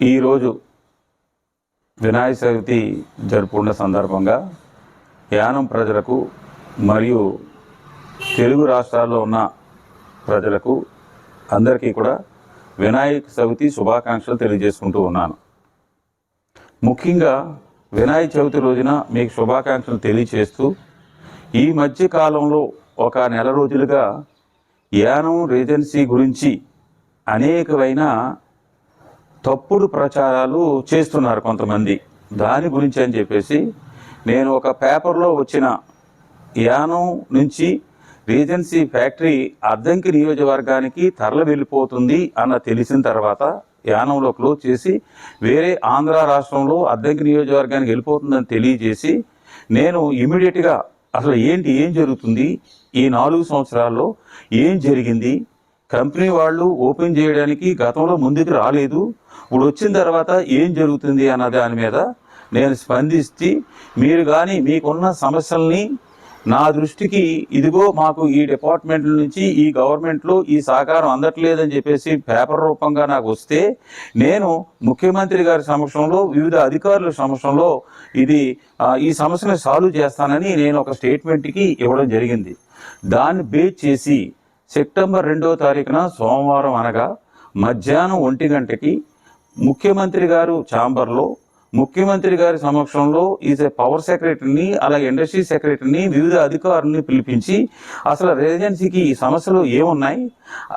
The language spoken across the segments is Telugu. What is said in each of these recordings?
ఈరోజు వినాయక చవితి జరుపుకున్న సందర్భంగా యానం ప్రజలకు మరియు తెలుగు రాష్ట్రాల్లో ఉన్న ప్రజలకు అందరికీ కూడా వినాయక చవితి శుభాకాంక్షలు తెలియజేసుకుంటూ ఉన్నాను. ముఖ్యంగా వినాయక చవితి రోజున మీకు శుభాకాంక్షలు తెలియజేస్తూ ఈ మధ్య కాలంలో ఒక నెల రోజులుగా యానం రేజెన్సీ గురించి అనేకమైన తప్పుడు ప్రచారాలు చేస్తున్నారు కొంతమంది. దాని గురించి అని చెప్పేసి నేను ఒక పేపర్లో వచ్చిన యానం నుంచి రీజెన్సీ ఫ్యాక్టరీ అద్దంకి నియోజకవర్గానికి తరలి వెళ్ళిపోతుంది అన్న తెలిసిన తర్వాత యానంలో క్లోజ్ చేసి వేరే ఆంధ్ర రాష్ట్రంలో అద్దంకి నియోజకవర్గానికి వెళ్ళిపోతుందని తెలియజేసి నేను ఇమీడియట్గా అసలు ఏంటి ఏం జరుగుతుంది ఈ నాలుగు సంవత్సరాల్లో ఏం జరిగింది కంపెనీ వాళ్ళు ఓపెన్ చేయడానికి గతంలో ముందుకు రాలేదు. ఇప్పుడు వచ్చిన తర్వాత ఏం జరుగుతుంది అన్న దాని మీద నేను స్పందిస్తే మీరు కానీ మీకున్న సమస్యల్ని నా దృష్టికి ఇదిగో మాకు ఈ డిపార్ట్మెంట్ నుంచి ఈ గవర్నమెంట్లో ఈ సహకారం అందట్లేదని చెప్పేసి పేపర్ రూపంగా నాకు వస్తే నేను ముఖ్యమంత్రి గారి సమక్షంలో వివిధ అధికారుల సమక్షంలో ఇది ఈ సమస్యను సాల్వ్ చేస్తానని నేను ఒక స్టేట్మెంట్కి ఇవ్వడం జరిగింది. దాన్ని బేస్ చేసి సెప్టెంబర్ రెండవ తారీఖున సోమవారం అనగా మధ్యాహ్నం ఒంటి గంటకి ముఖ్యమంత్రి గారు ఛాంబర్లో ముఖ్యమంత్రి గారి సమక్షంలో ఈజ్ ఏ పవర్ సెక్రటరీని అలాగే ఇండస్ట్రీ సెక్రటరీని వివిధ అధికారులను పిలిపించి అసలు రెసిడెన్సీకి ఈ సమస్యలు ఏమున్నాయి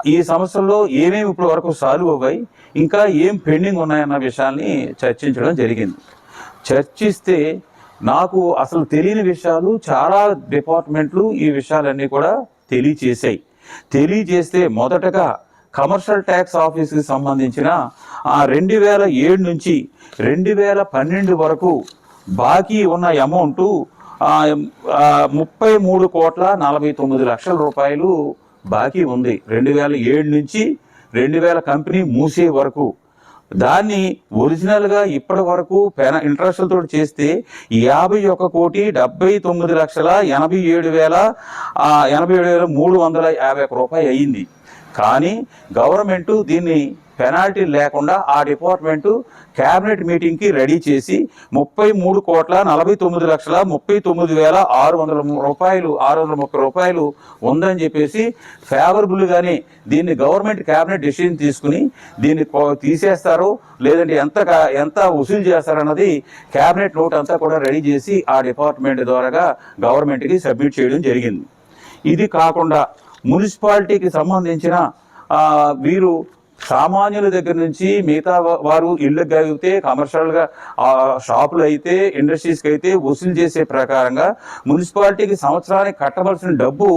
ఈ సమస్యల్లో ఏమేమి ఇప్పటి వరకు సాల్వ్ అవ్వాయి ఇంకా ఏం పెండింగ్ ఉన్నాయన్న విషయాల్ని చర్చించడం జరిగింది. చర్చిస్తే నాకు అసలు తెలియని విషయాలు చాలా డిపార్ట్మెంట్లు ఈ విషయాలన్నీ కూడా తెలియచేశాయి. తెలియజేస్తే మొదటగా కమర్షియల్ ట్యాక్స్ ఆఫీస్కి సంబంధించిన ఆ రెండు వేల ఏడు నుంచి రెండు వేల పన్నెండు వరకు బాకీ ఉన్న అమౌంట్ ముప్పై మూడు కోట్ల నలభై తొమ్మిది లక్షల రూపాయలు బాకీ ఉంది. రెండు వేల ఏడు నుంచి రెండు వేల కంపెనీ మూసే వరకు దాన్ని ఒరిజినల్గా ఇప్పటి వరకు పెన ఇంట్రెస్ట్లతో చేస్తే యాభై ఒక కోటి డెబ్బై తొమ్మిది లక్షల ఎనభై ఏడు వేల ఎనభై ఏడు వేల మూడు వందల యాభై ఒక్క రూపాయి అయ్యింది కానీ గవర్నమెంట్ దీన్ని పెనాల్టీ లేకుండా ఆ డిపార్ట్మెంట్ క్యాబినెట్ మీటింగ్కి రెడీ చేసి ముప్పై మూడు కోట్ల నలభై తొమ్మిది లక్షల ముప్పై తొమ్మిది వేల ఆరు వందల రూపాయలు ఆరు వందల ముప్పై రూపాయలు ఉందని చెప్పేసి ఫేవరబుల్గానే దీన్ని గవర్నమెంట్ క్యాబినెట్ డిసిషన్ తీసుకుని దీన్ని తీసేస్తారు లేదంటే ఎంత ఎంత వసూలు చేస్తారన్నది క్యాబినెట్ నోట్ అంతా కూడా రెడీ చేసి ఆ డిపార్ట్మెంట్ ద్వారా గవర్నమెంట్కి సబ్మిట్ చేయడం జరిగింది. ఇది కాకుండా మున్సిపాలిటీకి సంబంధించిన వీరు సామాన్యుల దగ్గర నుంచి మిగతా వారు ఇళ్ళకి అయితే కమర్షియల్గా ఆ, షాపులు అయితే ఇండస్ట్రీస్కి అయితే వసూలు చేసే ప్రకారంగా మున్సిపాలిటీకి సంవత్సరానికి కట్టవలసిన డబ్బు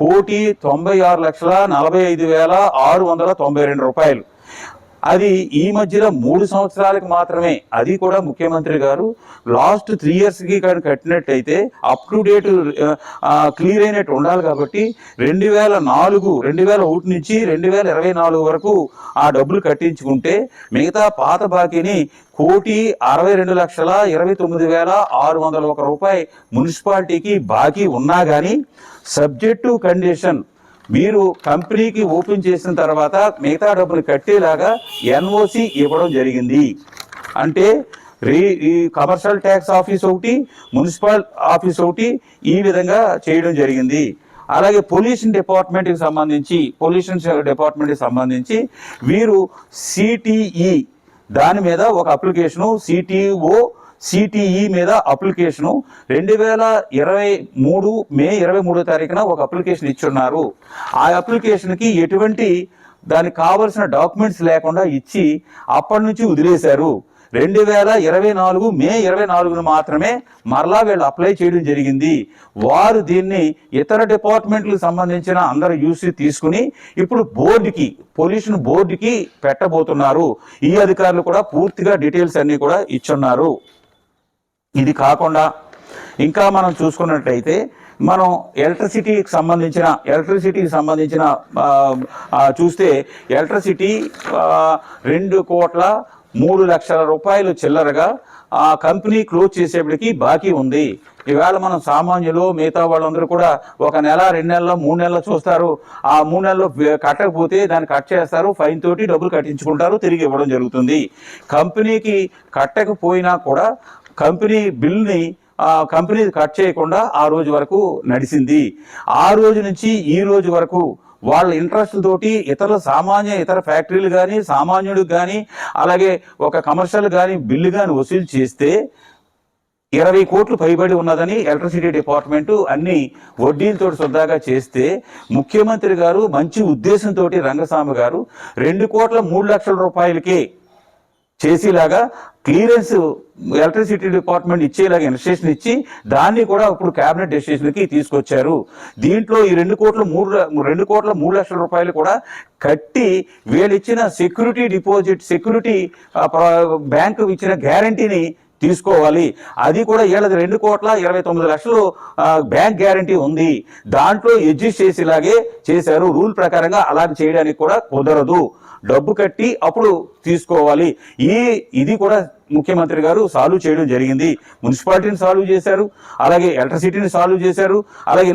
కోటి తొంభై ఆరు లక్షల నలభై ఐదు వేల ఆరు వందల తొంభై రెండు రూపాయలు. అది ఈ మధ్యలో మూడు సంవత్సరాలకు మాత్రమే. అది కూడా ముఖ్యమంత్రి గారు. లాస్ట్ త్రీ ఇయర్స్కి కానీ కట్టినట్టయితే అప్ టు డేట్ క్లియర్ అయినట్టు ఉండాలి కాబట్టి రెండు వేల నాలుగు రెండు వేల ఒకటి నుంచి రెండు వేల ఇరవై నాలుగు వరకు ఆ డబ్బులు కట్టించుకుంటే మిగతా పాత బాకీని కోటి అరవై రెండు లక్షల ఇరవై తొమ్మిది వేల ఆరు వందల ఒక రూపాయి మున్సిపాలిటీకి బాకీ ఉన్నా కానీ సబ్జెక్టు కండిషన్ మీరు కంపెనీకి ఓపెన్ చేసిన తర్వాత మిగతా డబ్బులు కట్టేలాగా ఎన్ఓసి ఇవ్వడం జరిగింది. అంటే రీ ఈ కమర్షియల్ ట్యాక్స్ ఆఫీస్ ఒకటి మున్సిపల్ ఆఫీస్ ఒకటి ఈ విధంగా చేయడం జరిగింది. అలాగే పొల్యూషన్ డిపార్ట్మెంట్కి సంబంధించి పొల్యూషన్ డిపార్ట్మెంట్కి సంబంధించి వీరు సిటిఈ దాని మీద ఒక అప్లికేషను సిటిఓ సిటిఈ మీద అప్లికేషను రెండు వేల ఇరవై మూడు మే ఇరవై మూడో తారీఖున ఒక అప్లికేషన్ ఇచ్చున్నారు. ఆ అప్లికేషన్కి ఎటువంటి దానికి కావలసిన డాక్యుమెంట్స్ లేకుండా ఇచ్చి అప్పటి నుంచి వదిలేశారు. రెండు వేల ఇరవై నాలుగు మే ఇరవై నాలుగున మాత్రమే మరలా వీళ్ళు అప్లై చేయడం జరిగింది. వారు దీన్ని ఇతర డిపార్ట్మెంట్లకు సంబంధించిన అందరు యూసి తీసుకుని ఇప్పుడు బోర్డుకి పొల్యూషన్ బోర్డుకి పెట్టబోతున్నారు. ఈ అధికారులు కూడా పూర్తిగా డీటెయిల్స్ అన్నీ కూడా ఇచ్చున్నారు. ఇది కాకుండా ఇంకా మనం చూసుకున్నట్లయితే మనం ఎలక్ట్రిసిటీకి సంబంధించిన ఎలక్ట్రిసిటీకి సంబంధించిన చూస్తే ఎలక్ట్రిసిటీ రెండు కోట్ల మూడు లక్షల రూపాయలు చిల్లరగా ఆ కంపెనీ క్లోజ్ చేసేప్పటికి బాకీ ఉంది. ఈవేళ మనం సామాన్యులు మిగతా వాళ్ళందరూ కూడా ఒక నెల రెండు నెలలు మూడు నెలలు చూస్తారు. ఆ మూడు నెలలు కట్టకపోతే దాన్ని కట్ చేస్తారు ఫైన్ తోటి డబ్బులు కట్టించుకుంటారు తిరిగి ఇవ్వడం జరుగుతుంది. కంపెనీకి కట్టకపోయినా కూడా కంపెనీ బిల్ని ఆ కంపెనీ కట్ చేయకుండా ఆ రోజు వరకు నడిచింది ఆ రోజు నుంచి ఈ రోజు వరకు వాళ్ళ ఇంట్రెస్ట్ తోటి ఇతర సామాన్య ఇతర ఫ్యాక్టరీలు కానీ సామాన్యుడికి కానీ అలాగే ఒక కమర్షియల్ కానీ బిల్లు కానీ వసూలు చేస్తే ఇరవై కోట్లు పైబడి ఉన్నదని ఎలక్ట్రిసిటీ డిపార్ట్మెంటు అన్ని వడ్డీలతో సొద్దాగా చేస్తే ముఖ్యమంత్రి గారు మంచి ఉద్దేశంతో రంగస్వామి గారు రెండు కోట్ల మూడు లక్షల రూపాయలకే చేసేలాగా క్లియరెన్స్ ఎలక్ట్రిసిటీ డిపార్ట్మెంట్ ఇచ్చేలాగా ఇన్స్ట్రక్షన్ ఇచ్చి దాన్ని కూడా ఇప్పుడు కేబినెట్ డెసిషన్కి తీసుకొచ్చారు. దీంట్లో ఈ రెండు కోట్ల మూడు రెండు కోట్ల మూడు లక్షల రూపాయలు కూడా కట్టి వీళ్ళు ఇచ్చిన సెక్యూరిటీ డిపాజిట్ సెక్యూరిటీ బ్యాంకు ఇచ్చిన గ్యారంటీని తీసుకోవాలి. అది కూడా వీళ్ళది రెండు కోట్ల ఇరవై తొమ్మిది లక్షలు బ్యాంక్ గ్యారంటీ ఉంది. దాంట్లో అడ్జస్ట్ చేసేలాగే చేశారు. రూల్ ప్రకారంగా అలాగే చేయడానికి కూడా కుదరదు. డబ్బు కట్టి అప్పుడు తీసుకోవాలి. ఈ ఇది కూడా ముఖ్యమంత్రి గారు సాల్వ్ చేయడం జరిగింది. మున్సిపాలిటీని సాల్వ్ చేశారు. అలాగే ఎలక్ట్రిసిటీని సాల్వ్ చేశారు. అలాగే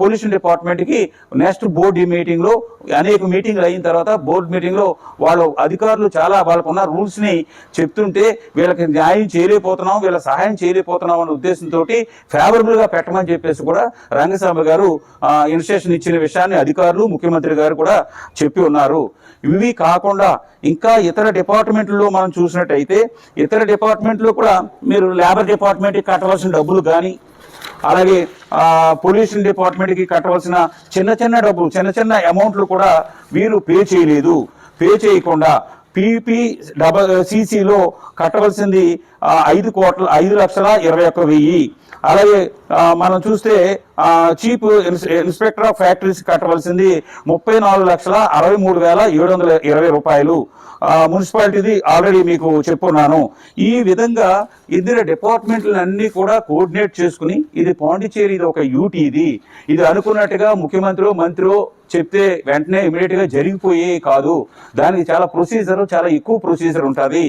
పొల్యూషన్ డిపార్ట్మెంట్కి నెక్స్ట్ బోర్డు మీటింగ్లో అనేక మీటింగ్లు అయిన తర్వాత బోర్డు మీటింగ్లో వాళ్ళ అధికారులు చాలా వాళ్ళకున్న రూల్స్ని చెప్తుంటే వీళ్ళకి న్యాయం చేయలేకపోతున్నాం వీళ్ళ సహాయం చేయలేకపోతున్నాం అనే ఉద్దేశంతో ఫేవరబుల్గా పెట్టమని చెప్పేసి కూడా రంగస్వామి గారు ఇన్స్ట్రక్షన్ ఇచ్చిన విషయాన్ని అధికారులు ముఖ్యమంత్రి గారు కూడా చెప్పి ఉన్నారు. ఇవి కాకుండా ఇంకా ఇతర డిపార్ట్మెంట్లో మనం చూసినట్టయితే ఇతర డిపార్ట్మెంట్లో కూడా మీరు లేబర్ డిపార్ట్మెంట్కి కట్టవలసిన డబ్బులు కానీ అలాగే పొల్యూషన్ డిపార్ట్మెంట్కి కట్టవలసిన చిన్న చిన్న డబ్బులు చిన్న చిన్న అమౌంట్లు కూడా వీరు పే చేయలేదు. పే చేయకుండా పీపీ డబల్ సిసిలో కట్టవలసింది ఐదు కోట్ల ఐదు లక్షల ఇరవై ఒక్క వెయ్యి. అలాగే మనం చూస్తే చీఫ్ ఇన్స్పెక్టర్ ఆఫ్ ఫ్యాక్టరీస్ కట్టవలసింది ముప్పై నాలుగు లక్షల అరవై మూడు వేల ఏడు వందల ఇరవై రూపాయలు. మున్సిపాలిటీది ఆల్రెడీ మీకు చెప్పున్నాను. ఈ విధంగా ఇద్దరు డిపార్ట్మెంట్లన్నీ కూడా కోఆర్డినేట్ చేసుకుని ఇది పాండిచేరి ఇది ఒక యూటీ ఇది. ఇది అనుకున్నట్టుగా ముఖ్యమంత్రి మంత్రి చెప్తే వెంటనే ఇమీడియట్గా జరిగిపోయే కాదు. దానికి చాలా ప్రొసీజర్ చాలా ఎక్కువ ప్రొసీజర్ ఉంటుంది.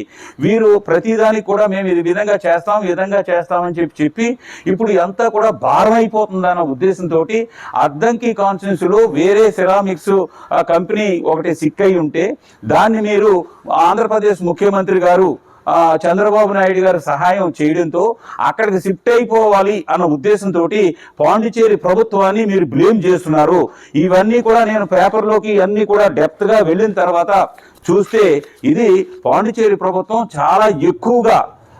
వీరు ప్రతిదానికి కూడా మేము ఇది విధంగా చేస్తాం ఈ విధంగా చేస్తామని చెప్పి చెప్పి ఇప్పుడు ఎంత కూడా భారం అయిపోతుందన్న ఉద్దేశంతో అద్దంకి కాన్స్టిట్యూన్సీ లో వేరే సిరామిక్స్ కంపెనీ ఒకటి సిక్ అయి ఉంటే దాన్ని మీరు ఆంధ్రప్రదేశ్ ముఖ్యమంత్రి గారు చంద్రబాబు నాయుడు గారు సహాయం చేయడంతో అక్కడికి షిఫ్ట్ అయిపోవాలి అన్న ఉద్దేశంతో పాండిచేరి ప్రభుత్వాన్ని మీరు బ్లేమ్ చేస్తున్నారు. ఇవన్నీ కూడా నేను పేపర్లోకి అన్నీ కూడా డెప్త్గా వెళ్ళిన తర్వాత చూస్తే ఇది పాండిచేరి ప్రభుత్వం చాలా ఎక్కువగా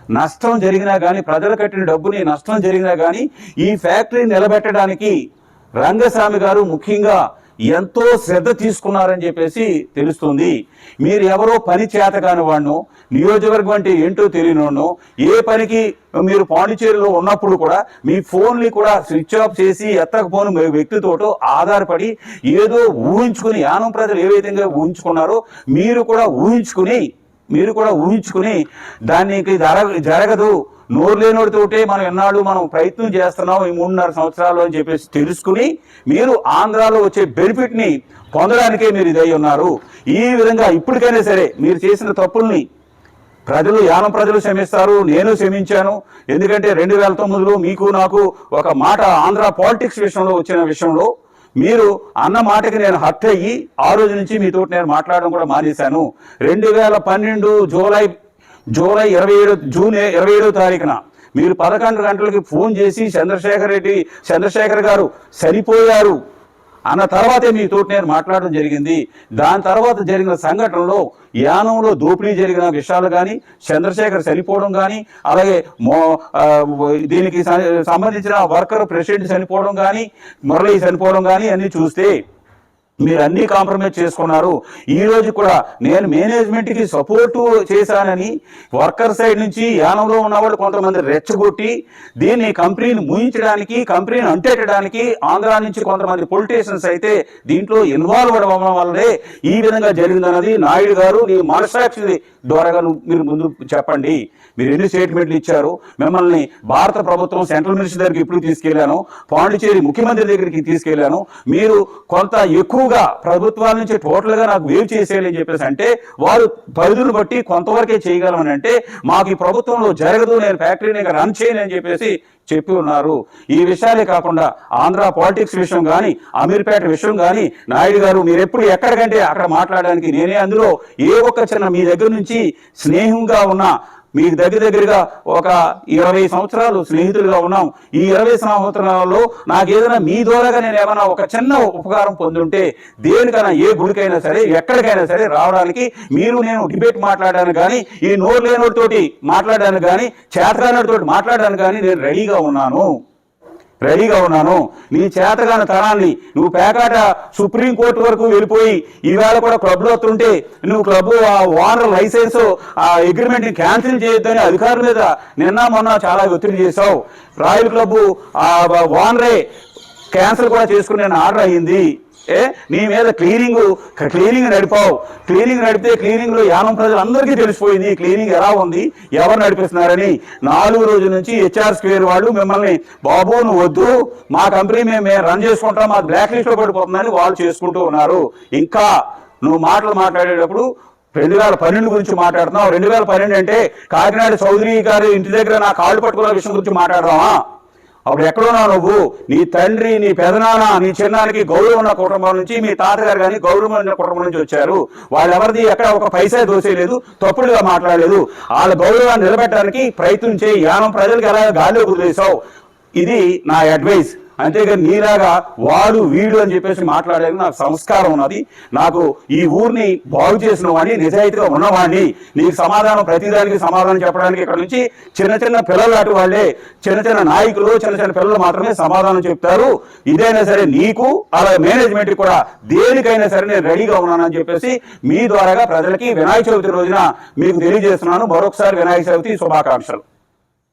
నష్టం జరిగినా కానీ ప్రజలు కట్టిన డబ్బుని నష్టం జరిగినా కానీ ఈ ఫ్యాక్టరీ నిలబెట్టడానికి రంగస్వామి గారు ముఖ్యంగా ఎంతో శ్రద్ధ తీసుకున్నారని చెప్పేసి తెలుస్తుంది. మీరు ఎవరో పని చేత కాని వాడినో నియోజకవర్గం అంటే ఏంటో తెలియనోనో ఏ పనికి మీరు పాండిచేరిలో ఉన్నప్పుడు కూడా మీ ఫోన్ని కూడా స్విచ్ ఆఫ్ చేసి ఎత్తకపోని మీ వ్యక్తితోటో ఆధారపడి ఏదో ఊహించుకుని యానం ప్రజలు ఏ విధంగా ఊహించుకున్నారో మీరు కూడా ఊహించుకుని మీరు కూడా ఊహించుకుని దానికి జరగ జరగదు. నోరు లేనోడితోటే మనం ఎన్నాళ్ళు మనం ప్రయత్నం చేస్తున్నాం ఈ మూడున్నర సంవత్సరాలు అని చెప్పేసి తెలుసుకుని మీరు ఆంధ్రాలో వచ్చే బెనిఫిట్ని పొందడానికే మీరు ఇదై ఉన్నారు. ఈ విధంగా ఇప్పటికైనా సరే మీరు చేసిన తప్పుల్ని ప్రజలు యానం ప్రజలు క్షమిస్తారు. నేను క్షమించాను. ఎందుకంటే రెండు వేల తొమ్మిదిలో మీకు నాకు ఒక మాట ఆంధ్ర పాలిటిక్స్ విషయంలో వచ్చిన విషయంలో మీరు అన్న మాటకి నేను హర్ట్ అయ్యి ఆ రోజు నుంచి మీతో నేను మాట్లాడడం కూడా మానేశాను. రెండు వేల పన్నెండు జూలై జూలై ఇరవై ఏడు జూన్ ఇరవై ఏడో తారీఖున మీరు పదకొండు గంటలకి ఫోన్ చేసి చంద్రశేఖర్ రెడ్డి చంద్రశేఖర్ గారు చనిపోయారు అన్న తర్వాతే మీ తోటి నేను మాట్లాడడం జరిగింది. దాని తర్వాత జరిగిన సంఘటనలో యానంలో దోపిడీ జరిగిన విషయాలు కానీ చంద్రశేఖర్ చనిపోవడం కానీ అలాగే మో దీనికి సంబంధించిన వర్కర్ ప్రెసిడెంట్ చనిపోవడం కానీ మురళి చనిపోవడం కానీ అన్నీ చూస్తే మీరు అన్ని కాంప్రమైజ్ చేసుకున్నారు. ఈ రోజు కూడా నేను మేనేజ్మెంట్కి సపోర్టు చేశానని వర్కర్ సైడ్ నుంచి యానంలో ఉన్న వాళ్ళు కొంతమంది రెచ్చగొట్టి దీన్ని కంపెనీని ముయించడానికి కంపెనీని అంటెట్టడానికి ఆంధ్ర నుంచి కొంతమంది పొలిటీషియన్స్ అయితే దీంట్లో ఇన్వాల్వ్ అవ్వడం వల్లనే ఈ విధంగా జరిగిందన్నది నాయుడు గారు నీ మనసాక్షి ద్వారా మీరు ముందు చెప్పండి. మీరు ఎన్ని స్టేట్మెంట్లు ఇచ్చారు? మిమ్మల్ని భారత ప్రభుత్వం సెంట్రల్ మినిస్టర్ దగ్గరికి ఇప్పుడు తీసుకెళ్ళాను పాండిచేరి ముఖ్యమంత్రి దగ్గరికి తీసుకెళ్ళాను మీరు కొంత ఎక్కువ ఎక్కువగా ప్రభుత్వాల నుంచి టోటల్గా నాకు వేవ్ చేసేయాలని చెప్పేసి అంటే వారు పరిధులు బట్టి కొంతవరకే చేయగలమని అంటే మాకు ఈ ప్రభుత్వంలో జరగదు నేను ఫ్యాక్టరీని రన్ చేయను అని చెప్పేసి చెప్పి ఉన్నారు. ఈ విషయాలే కాకుండా ఆంధ్ర పాలిటిక్స్ విషయం కానీ అమీర్పేట విషయం కానీ నాయుడు గారు మీరు ఎప్పుడు ఎక్కడికంటే అక్కడ మాట్లాడడానికి నేనే అందులో ఏ ఒక్క చిన్న మీ దగ్గర నుంచి స్నేహంగా ఉన్న మీకు దగ్గర దగ్గరగా ఒక ఇరవై సంవత్సరాలు స్నేహితులుగా ఉన్నాం. ఈ ఇరవై సంవత్సరాలలో నాకు ఏదైనా మీ ద్వారాగా నేను ఏమైనా ఒక చిన్న ఉపకారం పొందుంటే దేనికైనా ఏ గుడికైనా సరే ఎక్కడికైనా సరే రావడానికి మీరు నేను డిబేట్ మాట్లాడడానికి కానీ ఈ నోరు లేనోటితోటి మాట్లాడడానికి కానీ చేతగానోడితోటి మాట్లాడడానికి కానీ నేను రెడీగా ఉన్నాను. రెడీగా ఉన్నాను. నీ చేతగాని తనాన్ని నువ్వు పేకాట సుప్రీంకోర్టు వరకు వెళ్ళిపోయి ఈవేళ కూడా క్లబ్లో వస్తుంటే నువ్వు క్లబ్ ఆ ఓనర్ లైసెన్స్ ఆ అగ్రిమెంట్ని క్యాన్సిల్ చేయొద్దని అధికారుల మీద నిన్న మొన్న చాలా ఒత్తిడి చేశావు. రాయల్ క్లబ్ ఆ ఓనరే క్యాన్సిల్ కూడా చేసుకునే ఆర్డర్ అయ్యింది ఏ? నీ మీద క్లీనింగ్ క్లీనింగ్ నడిపావు. క్లీనింగ్ నడిపితే క్లీనింగ్లో యానం ప్రజలందరికీ తెలిసిపోయింది. క్లీనింగ్ ఎలా ఉంది? ఎవరు నడిపిస్తున్నారని. నాలుగు రోజుల నుంచి హెచ్ఆర్ స్క్వేర్ వాళ్ళు మిమ్మల్ని బాబు నువ్వు వద్దు. మా కంపెనీ మేము మేము రన్ చేసుకుంటాం. మా బ్లాక్ లిస్ట్లో పడిపోతుందని వాళ్ళు చేసుకుంటూ ఉన్నారు. ఇంకా నువ్వు మాటలు మాట్లాడేటప్పుడు రెండు వేల పన్నెండు గురించి మాట్లాడుతున్నావు. రెండు వేల పన్నెండు అంటే కాకినాడ చౌదరి గారి ఇంటి దగ్గర నా కాళ్ళు పట్టుకున్న విషయం గురించి మాట్లాడదామా? అప్పుడు ఎక్కడున్నావు నువ్వు? నీ తండ్రి నీ పెదనాన్న నీ చిన్నానికి గౌరవం ఉన్న కుటుంబం నుంచి మీ తాతగారు కానీ గౌరవం ఉన్న కుటుంబం నుంచి వచ్చారు. వాళ్ళెవరిది? ఎక్కడ ఒక పైసా దోసేయలేదు తప్పుడుగా మాట్లాడలేదు. వాళ్ళ గౌరవాన్ని నిలబెట్టడానికి ప్రయత్నం చేయి. యానం ప్రజలకు ఎలా గాలిలో కుదిరేశావు ఇది నా అడ్వైస్. అంతేగాని నీలాగా వాడు వీడు అని చెప్పేసి మాట్లాడేది నాకు సంస్కారం ఉన్నది. నాకు ఈ ఊరిని బాగు చేసిన వాడిని నిజాయితీగా ఉన్నవాడిని. నీకు సమాధానం ప్రతిదానికి సమాధానం చెప్పడానికి ఇక్కడ నుంచి చిన్న చిన్న పిల్లలు లాంటి వాళ్ళే. చిన్న చిన్న నాయకులు చిన్న చిన్న పిల్లలు మాత్రమే సమాధానం చెప్తారు. ఇదైనా సరే నీకు అలా మేనేజ్మెంట్ కూడా దేనికైనా సరే నేను రెడీగా ఉన్నానని చెప్పేసి మీ ద్వారాగా ప్రజలకి వినాయక చవితి రోజున మీకు తెలియజేస్తున్నాను. మరొకసారి వినాయక చవితి శుభాకాంక్షలు.